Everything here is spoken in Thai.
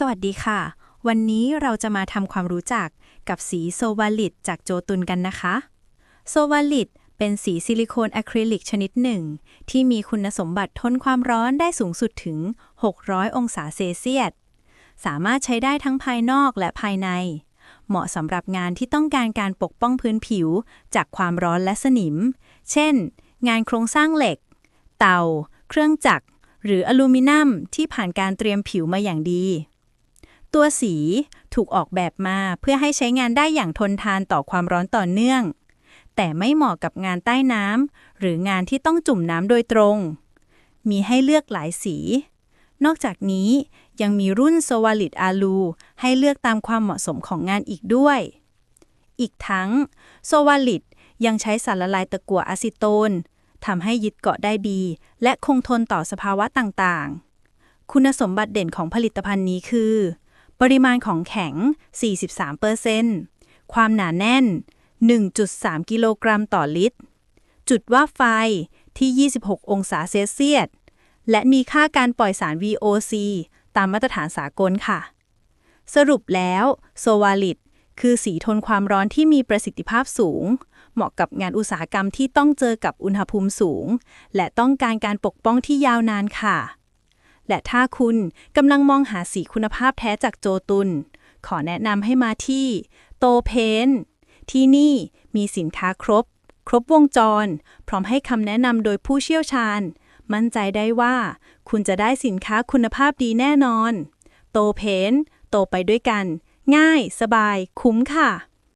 สวัสดีค่ะ วันนี้เราจะมาทำความรู้จักกับสีโซวาลิดจากโจตุนกันนะคะ โซวาลิดเป็นสีซิลิโคนอะคริลิกชนิดหนึ่ง ที่มีคุณสมบัติทนความร้อนได้สูงสุดถึง 600 องศาเซลเซียส สามารถใช้ได้ทั้งภายนอกและภายใน เหมาะสำหรับงานที่ต้องการการปกป้องพื้นผิว จากความร้อนและสนิม เช่น งานโครงสร้างเหล็ก เตา เครื่องจักร หรืออลูมิเนียมที่ผ่านการเตรียมผิวมาอย่างดี ตัวสีถูกออกแบบมาเพื่อให้ใช้งานได้อย่างทนทานต่อความร้อนต่อเนื่อง แต่ไม่เหมาะกับงานใต้น้ำหรืองานที่ต้องจุ่มน้ำโดยตรง มีให้เลือกหลายสี นอกจากนี้ยังมีรุ่นโซวาลิดอาลูให้เลือกตามความเหมาะสมของงานอีกด้วย อีกทั้งโซวาลิดยังใช้สารละลายตะกั่วอะซิโตนทำให้ยึดเกาะได้ดี และคงทนต่อสภาวะต่างๆ คุณสมบัติเด่นของผลิตภัณฑ์นี้คือ ปริมาณของแข็ง 43%ความหนาแน่น 1.3 กิโลกรัมต่อลิตร จุดว่าไฟที่ 26 องศาเซลเซียส และมีค่าการปล่อยสาร VOC ตามมาตรฐานสากลค่ะ สรุปแล้วโซวาลิดคือสีทนความร้อนที่มีประสิทธิภาพสูง เหมาะกับงานอุตสาหกรรมที่ต้องเจอกับอุณหภูมิสูง และต้องการการปกป้องที่ยาวนานค่ะ และถ้าคุณกำลังมองหาสีคุณภาพแท้จากโจตุน ขอแนะนำให้มาที่โตเพนที่นี่มีสินค้าครบ ครบวงจร พร้อมให้คำแนะนำโดยผู้เชี่ยวชาญ มั่นใจได้ว่า คุณจะได้สินค้าคุณภาพดีแน่นอน โตเพนโตไปด้วยกัน ง่าย สบาย คุ้มค่ะ